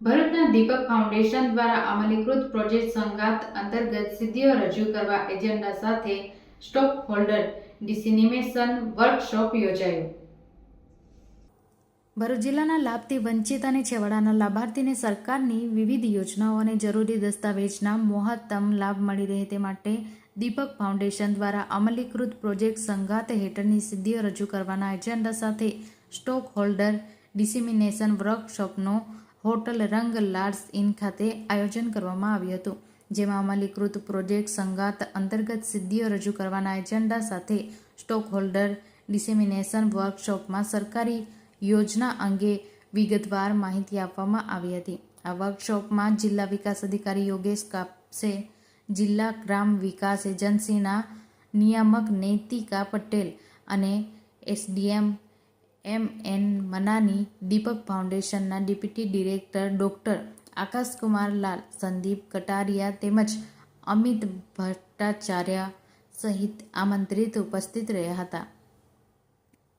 ભરૂચના દીપક ફાઉન્ડેશન દ્વારા અમલીકૃત પ્રોજેક્ટ સંગાત અંતર્ગત સિદ્ધિઓ રજૂ કરવા એજન્ડા સાથે સ્ટોક હોલ્ડર ડિસિનિમેશન વર્કશોપ યોજાયો. ભરૂચ જિલ્લાના લાભથી વંચિત અને છેવાડાના લાભાર્થીને સરકારની વિવિધ યોજનાઓ અને જરૂરી દસ્તાવેજના મહત્તમ લાભ મળી રહે તે માટે દીપક ફાઉન્ડેશન દ્વારા અમલીકૃત પ્રોજેક્ટ સંગાત હેઠળની સિદ્ધિઓ રજૂ કરવાના એજન્ડા સાથે સ્ટોક હોલ્ડર ડિસિમિનેશન વર્કશોપનો હોટલ રંગ લાર્ડ્સ ઇન ખાતે આયોજન કરવામાં આવ્યું હતું, જેમાં અમલીકૃત પ્રોજેક્ટ સંગાત અંતર્ગત સિદ્ધિઓ રજૂ કરવાના એજન્ડા સાથે સ્ટોક હોલ્ડર ડિસેમિનેશન વર્કશોપમાં સરકારી યોજના અંગે વિગતવાર માહિતી આપવામાં આવી હતી. આ વર્કશોપમાં જિલ્લા વિકાસ અધિકારી યોગેશ કાપસે, જિલ્લા ગ્રામ વિકાસ એજન્સીના નિયામક નૈતિકા પટેલ અને એસડીએમ એમ એન મનાની દીપક ફાઉન્ડેશનના deputy director doctor Akashkumar Lal, Sandeep Kataria તેમજ અમિત ભટ્ટાચાર્ય સહિત આમંત્રિત ઉપસ્થિત રહ્યા હતા.